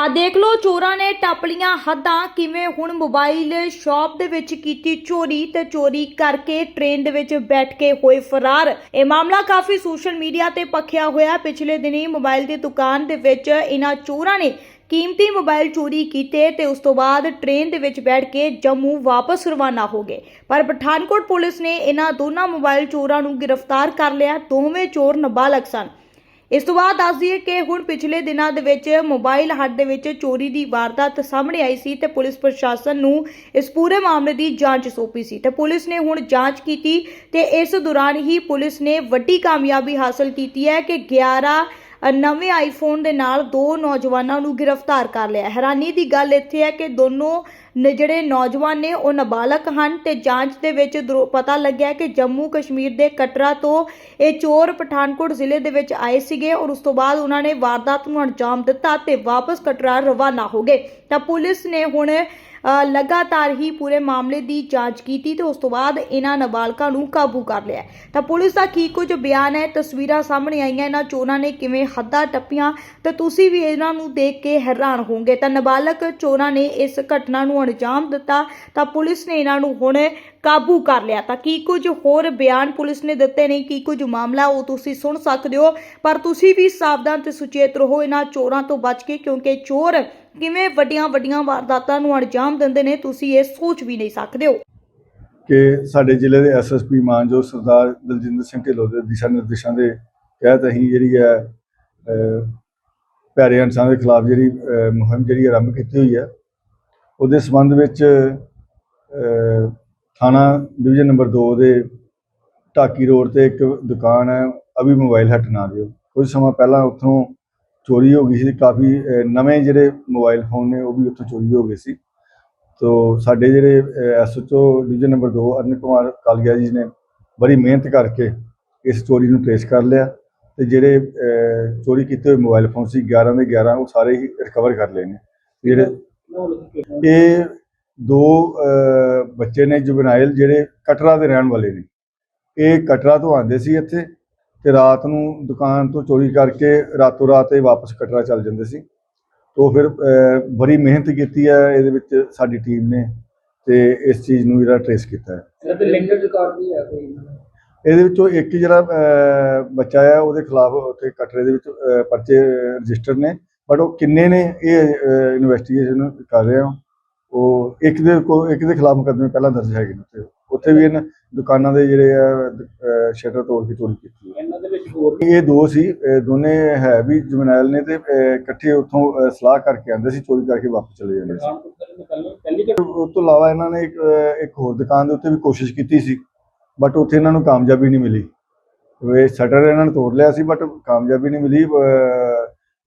ਆ ਦੇਖ ਲਓ, ਚੋਰਾਂ ਨੇ ਟੱਪਲੀਆਂ ਹੱਦਾਂ ਕਿਵੇਂ ਹੁਣ ਮੋਬਾਈਲ ਸ਼ਾਪ ਦੇ ਵਿੱਚ ਕੀਤੀ ਚੋਰੀ ਤੇ ਚੋਰੀ ਕਰਕੇ ਟ੍ਰੇਨ ਦੇ ਵਿੱਚ ਬੈਠ ਕੇ ਹੋਏ ਫਰਾਰ। ਇਹ ਮਾਮਲਾ ਕਾਫੀ ਸੋਸ਼ਲ ਮੀਡੀਆ ਤੇ ਪੱਖਿਆ ਹੋਇਆ। ਪਿਛਲੇ ਦਿਨੀ ਮੋਬਾਈਲ ਦੀ ਦੁਕਾਨ ਦੇ ਵਿੱਚ ਇਹਨਾਂ ਚੋਰਾਂ ਨੇ ਕੀਮਤੀ ਮੋਬਾਈਲ ਚੋਰੀ ਕੀਤੇ ਤੇ ਉਸ ਤੋਂ ਬਾਅਦ ਟ੍ਰੇਨ ਦੇ ਵਿੱਚ ਬੈਠ ਕੇ ਜੰਮੂ ਵਾਪਸ ਰਵਾਨਾ ਹੋ ਗਏ। ਪਰ ਪਠਾਨਕੋਟ ਪੁਲਿਸ ਨੇ ਇਹਨਾਂ ਦੋਨਾਂ ਮੋਬਾਈਲ ਚੋਰਾਂ ਨੂੰ ਗ੍ਰਿਫਤਾਰ ਕਰ ਲਿਆ। ਦੋਵੇਂ ਚੋਰ ਨਾਬਾਲਗ ਸਨ। ਇਸ ਤੋਂ ਬਾਅਦ ਦੱਸ ਦਈਏ ਕਿ ਹੁਣ ਪਿਛਲੇ ਦਿਨਾਂ ਦੇ ਵਿੱਚ ਮੋਬਾਈਲ ਹੱਟ ਦੇ ਵਿੱਚ ਚੋਰੀ ਦੀ ਵਾਰਦਾਤ ਸਾਹਮਣੇ ਆਈ ਸੀ ਤੇ ਪੁਲਿਸ ਪ੍ਰਸ਼ਾਸਨ ਨੂੰ ਇਸ ਪੂਰੇ ਮਾਮਲੇ ਦੀ ਜਾਂਚ ਸੌਂਪੀ ਸੀ ਤੇ ਪੁਲਿਸ ਨੇ ਹੁਣ ਜਾਂਚ ਕੀਤੀ ਤੇ ਇਸ ਦੌਰਾਨ ਹੀ ਪੁਲਿਸ ਨੇ ਵੱਡੀ ਕਾਮਯਾਬੀ ਹਾਸਲ ਕੀਤੀ ਹੈ ਕਿ 11 ਨਵੇਂ ਆਈਫੋਨ ਦੇ ਨਾਲ ਦੋ ਨੌਜਵਾਨਾਂ ਨੂੰ ਗ੍ਰਿਫਤਾਰ ਕਰ ਲਿਆ। ਹੈਰਾਨੀ ਦੀ ਗੱਲ ਇੱਥੇ ਹੈ ਕਿ ਦੋਨੋਂ ਨੇ, ਜਿਹੜੇ ਨੌਜਵਾਨ ਨੇ, ਉਹ ਨਾਬਾਲਗ ਹਨ ਤੇ ਜਾਂਚ ਦੇ ਵਿੱਚ ਦਰੋ- ਪਤਾ ਲੱਗਿਆ ਕਿ ਜੰਮੂ ਕਸ਼ਮੀਰ ਦੇ ਕਟਰਾ ਤੋਂ ਇਹ ਚੋਰ ਪਠਾਨਕੋਟ ਜ਼ਿਲ੍ਹੇ ਦੇ ਵਿੱਚ ਆਏ ਸੀਗੇ ਔਰ ਉਸ ਤੋਂ ਬਾਅਦ ਉਹਨਾਂ ਨੇ ਵਾਰਦਾਤ ਨੂੰ ਅੰਜਾਮ ਦਿੱਤਾ ਤੇ ਵਾਪਸ ਕਟਰਾ ਰਵਾਨਾ ਹੋ ਗਏ। ਤਾਂ ਪੁਲਿਸ ਨੇ ਹੁਣ ਲਗਾਤਾਰ ਹੀ ਪੂਰੇ ਮਾਮਲੇ ਦੀ ਜਾਂਚ ਕੀਤੀ ਤੇ ਉਸ ਤੋਂ ਬਾਅਦ ਇਹਨਾਂ ਨਾਬਾਲਗਾਂ ਨੂੰ ਕਾਬੂ ਕਰ ਲਿਆ। ਤਾਂ ਪੁਲਿਸ ਦਾ ਕੀ ਕੁਝ ਬਿਆਨ ਹੈ? ਤਸਵੀਰਾਂ ਸਾਹਮਣੇ ਆਈਆਂ, ਇਹਨਾਂ ਚੋਰਾਂ ਨੇ ਕਿਵੇਂ ਹੱਦਾਂ ਟੱਪੀਆਂ ਤੇ ਤੁਸੀਂ ਵੀ ਇਹਨਾਂ ਨੂੰ ਦੇਖ ਕੇ ਹੈਰਾਨ ਹੋਵੋਗੇ। ਤਾਂ ਨਾਬਾਲਗ ਚੋਰਾਂ ਨੇ ਇਸ ਘਟਨਾ ਨੂੰ ਅੰਜਾਮ ਦਿੱਤਾ, ਤਾਂ ਪੁਲਿਸ ਨੇ ਇਹਨਾਂ ਨੂੰ ਹੁਣ ਕਾਬੂ ਕਰ ਲਿਆ। ਤਾਂ ਕੀ ਕੁਝ ਹੋਰ ਬਿਆਨ ਪੁਲਿਸ ਨੇ ਦਿੱਤੇ ਨੇ? ਕੀ ਕੁਝ ਮਾਮਲਾ ਉਹ ਤੁਸੀਂ ਸੁਣ ਸਕਦੇ ਹੋ, ਪਰ ਤੁਸੀਂ ਵੀ ਸਾਵਧਾਨ ਤੇ ਸੁਚੇਤ ਰਹੋ, ਇਹਨਾਂ ਚੋਰਾਂ ਤੋਂ ਬਚ ਕੇ, ਕਿਉਂਕਿ ਚੋਰ ਕਿਵੇਂ ਵੱਡੀਆਂ ਵੱਡੀਆਂ ਵਾਰਦਾਤਾਂ ਨੂੰ ਅੰਜਾਮ ਦਿੰਦੇ ਨੇ ਤੁਸੀਂ ਇਹ ਸੋਚ ਵੀ ਨਹੀਂ ਸਕਦੇ ਹੋ? ਕਿ ਸਾਡੇ ਜ਼ਿਲ੍ਹੇ ਦੇ ਐਸਐਸਪੀ ਮਾਨਜੋ ਸਰਦਾਰ ਦਲਜਿੰਦਰ ਸਿੰਘ ਢਿੱਲੋਂ ਦੇ ਦਿਸ਼ਾ ਨਿਰਦੇਸ਼ਾਂ ਦੇ ਤਹਿਤ ਅਸੀਂ ਜਿਹੜੀ ਹੈ ਅਹ, ਪਿਆਰੇ ਦੇ ਖਿਲਾਫ ਜਿਹੜੀ ਮੁਹਿੰਮ ਜਿਹੜੀ ਆਰੰਭ ਕੀਤੀ ਹੋਈ ਹੈ। ਉਹਦੇ ਸੰਬੰਧ ਵਿੱਚ ਥਾਣਾ ਡਿਵੀਜ਼ਨ ਨੰਬਰ 2 ਦੇ ਢਾਕੀ ਰੋਡ ਤੇ ਇੱਕ ਦੁਕਾਨ ਹੈ ਅਭੀ ਮੋਬਾਈਲ ਹੱਟ ਨਾ ਦਿਓ। ਕੁਝ ਸਮਾਂ ਪਹਿਲਾਂ ਉੱਥੋਂ ਚੋਰੀ ਹੋ ਗਈ ਸੀ, ਕਾਫੀ ਨਵੇਂ ਜਿਹੜੇ ਮੋਬਾਈਲ ਫੋਨ ਨੇ, ਉਹ ਵੀ ਉੱਥੋਂ ਚੋਰੀ ਹੋ ਗਏ ਸੀ। ਤੋ ਸਾਡੇ ਜਿਹੜੇ SHO division number 2 Arun Kumar ਕਾਲਗਿਆ ji ਨੇ ਬੜੀ ਮਿਹਨਤ ਕਰਕੇ ਇਸ ਚੋਰੀ ਨੂੰ ਟ੍ਰੇਸ ਕਰ ਲਿਆ ਤੇ ਜਿਹੜੇ ਚੋਰੀ ਕੀਤੇ ਹੋਏ ਮੋਬਾਈਲ ਫੋਨ ਸੀ 11 ਦੇ 11 ਉਹ ਸਾਰੇ ਹੀ ਰਿਕਵਰ ਕਰ ਲਏ ਨੇ। ਜਿਹੜੇ ਇਹ ਦੋ ਬੱਚੇ ਨੇ ਜੁਬਨਾਈਲ ਜਿਹੜੇ ਕਟਰਾ ਦੇ ਰਹਿਣ ਵਾਲੇ ਨੇ। ਇਹ ਕਟਰਾ ਤੋਂ ਆਉਂਦੇ ਸੀ ਇੱਥੇ ਤੇ ਰਾਤ ਨੂੰ ਦੁਕਾਨ ਤੋਂ ਚੋਰੀ ਕਰਕੇ ਰਾਤੋਂ ਰਾਤ ਇਹ ਵਾਪਸ ਕਟਰਾ ਚੱਲ ਜਾਂਦੇ ਸੀ। ਤੋ ਫਿਰ ਬੜੀ ਮਿਹਨਤ ਕੀਤੀ ਹੈ ਇਹਦੇ ਵਿੱਚ ਸਾਡੀ ਟੀਮ ਨੇ ਤੇ ਇਸ ਚੀਜ਼ ਨੂੰ ਜਿਹੜਾ ਟ੍ਰੇਸ ਕੀਤਾ ਹੈ। ਇਹਦਾ ਤੇ ਲਿੰਕਡ ਰਿਕਾਰਡ ਵੀ ਹੈ ਕੋਈ ਇਹਦੇ ਵਿੱਚੋਂ ਇੱਕ ਜਿਹੜਾ ਬੱਚਾ ਹੈ ਉਹਦੇ ਖਿਲਾਫ ਉੱਥੇ ਕਟਰੇ ਦੇ ਵਿੱਚ ਪਰਚੇ ਰਜਿਸਟਰ ਨੇ ਬਟ ਉਹ ਕਿੰਨੇ ਨੇ ਇਹ ਇਨਵੈਸਟੀਗੇਸ਼ਨ ਕਰ ਰਹੇ। ਹਾਂ ਉਹ ਇੱਕ ਦੇ ਕੋ ਇੱਕ ਦੇ ਖਿਲਾਫ ਮੁਕੱਦਮੇ ਪਹਿਲਾਂ ਦਰਜ ਹੈਗੇ ਨੇ ਉੱਥੇ। ਉੱਥੇ ਵੀ ਇਹਨਾਂ ਦੁਕਾਨਾਂ ਦੇ ਜਿਹੜੇ ਆ ਸ਼ਟਰ ਤੋੜ ਕੇ ਚੋਰੀ ਕੀਤੀ ਹੈ। ਇਹਨਾਂ ਦੇ ਵਿੱਚ ਹੋਰ ਵੀ ਇਹ ਦੋ ਸੀ ਦੋਨੇ ਹੈ ਵੀ ਜਮਨੈਲ ਨੇ ਤੇ ਇਕੱਠੇ ਉੱਥੋਂ ਸਲਾਹ ਕਰਕੇ ਆਉਂਦੇ ਸੀ ਚੋਰੀ ਕਰਕੇ ਵਾਪਸ ਚਲੇ ਜਾਂਦੇ ਸੀ। ਉਸ ਤੋਂ ਇਲਾਵਾ ਇਹਨਾਂ ਨੇ ਇੱਕ ਹੋਰ ਦੁਕਾਨ ਦੇ ਉੱਤੇ ਵੀ ਕੋਸ਼ਿਸ਼ ਕੀਤੀ ਸੀ ਬਟ ਉੱਥੇ ਇਹਨਾਂ ਨੂੰ ਕਾਮਯਾਬੀ ਨਹੀਂ ਮਿਲੀ। ਵੇ ਸ਼ਟਰ ਇਹਨਾਂ ਨੇ ਤੋੜ ਲਿਆ ਸੀ ਬਟ ਕਾਮਯਾਬੀ ਨਹੀਂ ਮਿਲੀ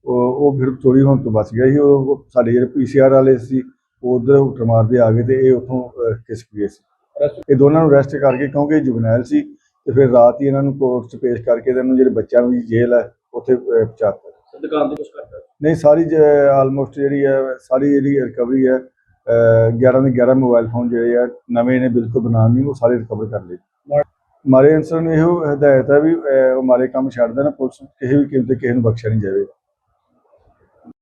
ਉਹ ਫਿਰ ਚੋਰੀ ਹੋਣ ਤੋਂ ਬਚ ਗਿਆ ਸੀ। ਉਹ ਸਾਡੇ ਜਿਹੜੇ ਪੀਸੀਆਰ ਵਾਲੇ ਸੀ ਉਹ ਉਧਰ ਹੁਟਰ ਮਾਰਦੇ ਆ ਗਏ ਤੇ ਇਹ ਉੱਥੋਂ ਖਿਸਕ ਗਏ ਸੀ। ਇਹ ਦੋਨਾਂ ਨੂੰ ਅਰੈਸਟ ਕਰਕੇ ਕਿਉਂਕਿ ਜੁਬਨੈਲ ਸੀ ਤੇ ਫਿਰ ਰਾਤ ਹੀ ਇਹਨਾਂ ਨੂੰ ਕੋਰਟ 'ਚ ਪੇਸ਼ ਕਰਕੇ ਤੇ ਇਹਨੂੰ ਜਿਹੜੇ ਬੱਚਿਆਂ ਦੀ ਜੇਲ੍ਹ ਹੈ ਉੱਥੇ ਪਹੁੰਚਾਤਾ। ਦੁਕਾਨ ਤੇ ਕੁਝ ਕਰਦਾ ਨਹੀਂ ਸਾਰੀ ਆਲਮੋਸਟ ਜਿਹੜੀ ਹੈ ਸਾਰੀ ਜਿਹੜੀ ਰਿਕਵਰੀ ਹੈ ਅਹ 11 ਦੇ 11 ਮੋਬਾਈਲ ਫੋਨ ਜਿਹੜੇ ਆ ਨਵੇਂ ਨੇ ਬਿਲਕੁਲ ਬਨਾਮ ਨਹੀਂ ਉਹ ਸਾਰੇ ਰਿਕਵਰ ਕਰ ਲਏ। ਮਾਰੇ ਅਨਸਰ ਨੂੰ ਇਹੋ ਹਦਾਇਤ ਹੈ ਵੀ ਉਹ ਮਾਰੇ ਕੰਮ ਛੱਡ ਦੇਣ ਪੁਲਿਸ ਕਿਸੇ ਵੀ ਕੀਮਤ ਤੇ ਕਿਸੇ ਨੂੰ ਬਖਸ਼ਿਆ ਨਹੀਂ ਜਾਵੇਗਾ।